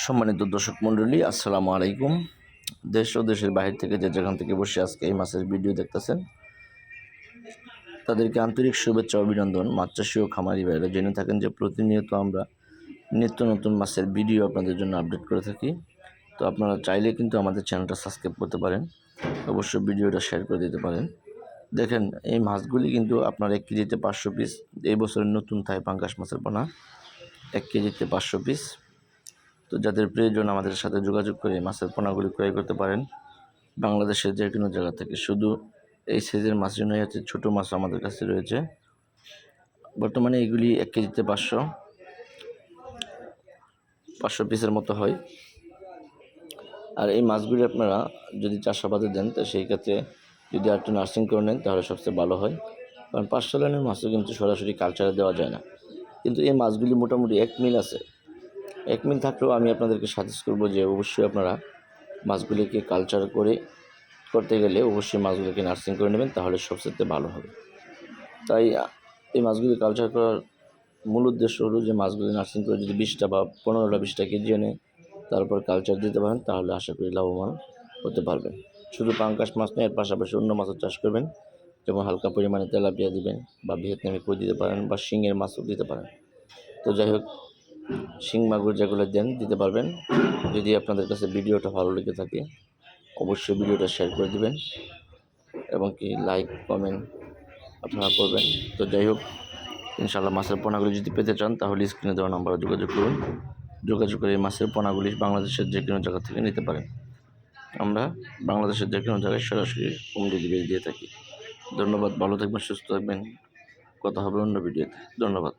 সম্মানিত দর্শক মণ্ডলী, আসসালামু আলাইকুম। দেশ ও দেশের বাহির থেকে যে যেখান থেকে বসে আজকে এই মাছের ভিডিও দেখতেছেন, তাদেরকে আন্তরিক শুভেচ্ছা, অভিনন্দন। মাছ চাষি ও খামারি ভাইরা জেনে থাকেন যে প্রতিনিয়ত আমরা নিত্য নতুন মাছের ভিডিও আপনাদের জন্য আপডেট করে থাকি। তো আপনারা চাইলে কিন্তু আমাদের চ্যানেলটা সাবস্ক্রাইব করতে পারেন, অবশ্যই ভিডিওটা শেয়ার করে দিতে পারেন। দেখেন, এই মাছগুলি কিন্তু আপনার এক কেজিতে পাঁচশো পিস, এই বছরের নতুন থাই পাঙ্গাস মাছের পোনা, এক কেজিতে পাঁচশো পিস। তো যাদের প্রয়োজন আমাদের সাথে যোগাযোগ করে মাছের পোনাগুলি ক্রয় করতে পারেন, বাংলাদেশের যে কোনো জায়গা থেকে। শুধু এই সাইজের মাছ জন্যই হচ্ছে ছোটো মাছ আমাদের কাছে রয়েছে। বর্তমানে এগুলি এক কেজিতে পাঁচশো পাঁচশো পিসের মতো হয়। আর এই মাছগুলি আপনারা যদি চাষাবাদে দেন, তো সেই ক্ষেত্রে যদি আর একটু নার্সিং করে নেন, তাহলে সবচেয়ে ভালো হয়। কারণ পাঁচশো লাইনের মাছও কিন্তু সরাসরি কালচারে দেওয়া যায় না। কিন্তু এই মাছগুলি মোটামুটি এক মিল আছে। এক মিল থাকলেও আমি আপনাদেরকে সাজেস্ট করব যে অবশ্যই আপনারা মাছগুলিকে কালচার করে করতে গেলে অবশ্যই মাছগুলিকে নার্সিং করে নেবেন, তাহলে সবচেয়ে ভালো হবে। তাই এই মাছগুলি কালচার করার মূল উদ্দেশ্য হলো যে মাছগুলি নার্সিং করে যদি বিশটা বা পনেরোটা বিশটা কেজি এনে তারপর কালচার দিতে পারেন, তাহলে আশা করি লাভবান হতে পারবেন। শুধু পাঙ্কাশ মাছ নয়, এর পাশাপাশি অন্য মাছও চাষ করবেন, যেমন হালকা পরিমাণে তেলাপিয়া দিবেন বা ভিয়েতনামি কই দিতে পারেন বা শিঙের মাছও দিতে পারেন। তো যাই হোক শিং মাগুর যেগুলো দেন, দিতে পারবেন। যদি আপনাদের কাছে ভিডিওটা ভালো লেগে থাকে, অবশ্যই ভিডিওটা শেয়ার করে দিবেন এবং কি লাইক, কমেন্ট আপনারা করবেন। তো যাই হোক ইনশাল্লাহ মাছের পোনাগুলি যদি পেতে চান, তাহলে স্ক্রিনে দেওয়া নাম্বারে যোগাযোগ করুন। যোগাযোগ করে এই মাছের পোনাগুলি বাংলাদেশের যে কোনো জায়গা থেকে নিতে পারেন। আমরা বাংলাদেশের যে কোনো জায়গায় সরাসরি হোম ডেলিভারি দিয়ে থাকি। ধন্যবাদ, ভালো থাকবেন, সুস্থ থাকবেন। কথা হবে অন্য ভিডিওতে। ধন্যবাদ।